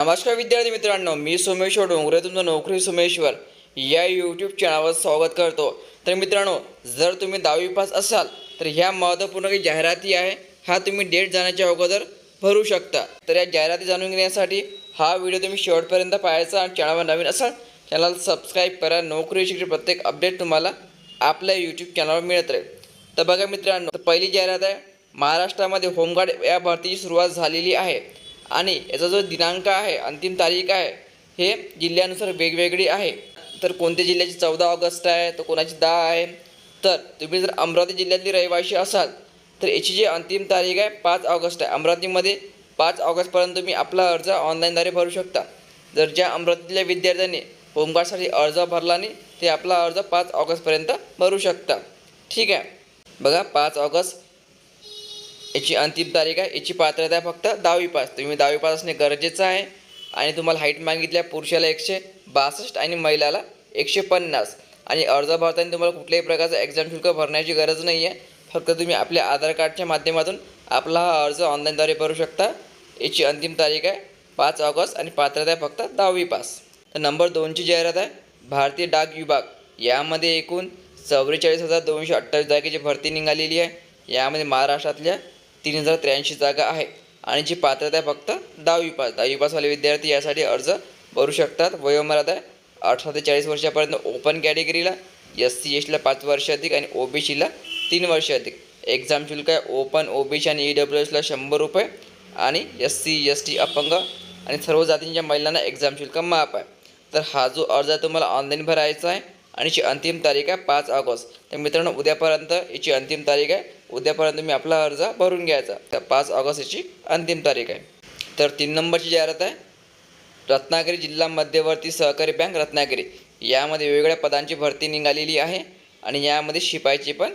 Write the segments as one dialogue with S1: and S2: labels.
S1: नमस्कार विद्यार्थी मित्रांनो मी सोमेश्वर डोंगरे तुमचं नोकरी सोमेश्वर या यूट्यूब चॅनलवर स्वागत करतो. तर मित्रांनो जर तुम्ही दहावी पास असाल तर ह्या महत्त्वपूर्ण काही जाहिराती आहे हा तुम्ही डेट जाण्याच्या अगोदर भरू शकता. तर या जाहिराती जाणून घेण्यासाठी हा व्हिडिओ तुम्ही शेवटपर्यंत पाहायचा आणि चॅनलवर नवीन असाल चॅनल सबस्क्राईब करा. नोकरीची प्रत्येक अपडेट तुम्हाला आपल्या यूट्यूब चॅनलवर मिळत राहील. तर बघा मित्रांनो पहिली जाहिरात आहे महाराष्ट्रामध्ये होमगार्ड या भरतीची सुरुवात झालेली आहे. आणि याचा जो दिनांक आहे अंतिम तारीख आहे हे जिल्ह्यानुसार वेगवेगळी आहे. तर कोणत्या जिल्ह्याची चौदा ऑगस्ट आहे तर कोणाची दहा आहे? तर तुम्ही जर अमरावती जिल्ह्यातली रहिवासी असाल तर याची जी अंतिम तारीख आहे पाच ऑगस्ट आहे. अमरावतीमध्ये पाच ऑगस्टपर्यंत तुम्ही आपला अर्ज ऑनलाईनद्वारे भरू शकता. जर ज्या अमरावतीतल्या विद्यार्थ्यांनी होमगार्डसाठी अर्ज भरला नाही ते आपला अर्ज पाच ऑगस्टपर्यंत भरू शकता. ठीक आहे. बघा पाच ऑगस्ट याची अंतिम तारीख आहे. याची पात्रता आहे फक्त दहावी पास. तुम्ही दहावी पास असणे गरजेचं आहे. आणि तुम्हाला हाईट मागितल्या पुरुषाला एकशे बासष्ट आणि महिलाला एकशे पन्नास. आणि अर्ज भरताना तुम्हाला कुठल्याही प्रकारचं एक्झाम शुल्क भरण्याची गरज नाही आहे फक्त तुम्ही आपल्या आधार कार्डच्या माध्यमातून आपला हा अर्ज ऑनलाईनद्वारे भरू शकता. याची अंतिम तारीख आहे पाच ऑगस्ट आणि पात्रता आहे फक्त दहावी पास. तर नंबर दोनची जाहिरात आहे. भारतीय डाक विभाग. यामध्ये एकूण चौवेचाळीस हजार दोनशे अठ्ठावीस जागेची भरती निघालेली आहे. यामध्ये महाराष्ट्रातल्या तीन हजार त्र्याऐंशी जागा आहे. आणि जी पात्रता आहे फक्त दहावी पास. दहावी पासवाले विद्यार्थी यासाठी अर्ज भरू शकतात. वयोमर्यादा आहे अठरा ते चाळीस वर्षापर्यंत ओपन कॅटेगरीला एस सी एसला पाच वर्ष अधिक आणि ओ बी सीला तीन वर्ष अधिक. एक्झाम शुल्क आहे ओपन ओ बी सी आणि ई डब्ल्यू एसला शंभर रुपये आणि एस सी एस टी अपंग आणि सर्व जातींच्या महिलांना एक्झाम शुल्क माफ आहे. तर हा जो अर्ज आहे तुम्हाला ऑनलाईन भरायचा आहे आणि याची अंतिम तारीख आहे पाच ऑगस्ट. तर मित्रांनो उद्यापर्यंत याची अंतिम तारीख आहे उद्यापर्यंत तुम्ही आपला अर्ज भरून घ्यायचा. त्या पाच ऑगस्ट याची अंतिम तारीख आहे. तर तीन नंबरची जाहिरात आहे. रत्नागिरी जिल्हा मध्यवर्ती सहकारी बँक रत्नागिरी. यामध्ये वेगवेगळ्या पदांची भरती निघालेली आहे आणि यामध्ये शिपाईची पण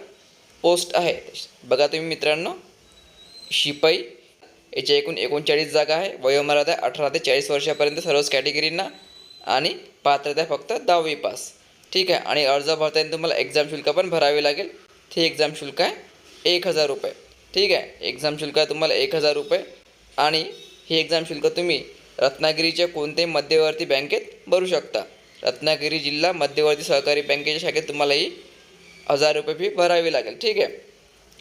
S1: पोस्ट आहे. बघा तुम्ही मित्रांनो शिपाई याच्या एकूण एकोणचाळीस जागा आहे. वयोमर्यादा आहे अठरा ते चाळीस वर्षापर्यंत सर्वच कॅटेगरींना आणि पात्रता आहे फक्त दहावी पास. ठीक आहे? आणि अर्ज भरताना तुम्हाला एक्झाम शुल्क पण भरावे लागेल. ते एक्झाम शुल्क आहे एक हजार रुपये. ठीक आहे? एक्झाम शुल्क आहे तुम्हाला एक हजार रुपये. आणि हे एक्झाम शुल्क तुम्ही रत्नागिरीच्या कोणत्याही मध्यवर्ती बँकेत भरू शकता. रत्नागिरी जिल्हा मध्यवर्ती सहकारी बँकेच्या शाखेत तुम्हाला ही हजार रुपये फी भरावी लागेल. ठीक आहे?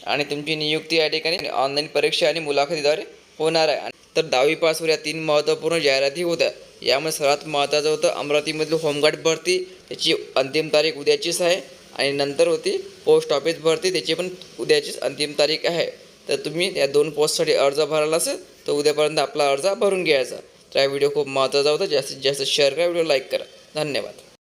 S1: आणि तुमची नियुक्ती या ठिकाणी ऑनलाईन परीक्षा आणि मुलाखतीद्वारे होणार आहे. तर दहावी पासवर या तीन महत्त्वपूर्ण जाहिराती होत्या. यामुळे सर्वात महत्त्वाचं होतं अमरावतीमधली होमगार्ड भरती त्याची अंतिम तारीख उद्याचीच आहे. आणि नंतर होती पोस्ट ऑफिस भरते त्याची पण उद्याचीच अंतिम तारीख आहे. तर तुम्ही या दोन पोस्टसाठी अर्ज भरायला असेल तर उद्यापर्यंत आपला अर्ज भरून घ्यायचा. तर हा व्हिडिओ खूप महत्त्वाचा होता. जास्तीत जास्त शेअर करा व्हिडिओ लाईक करा. धन्यवाद.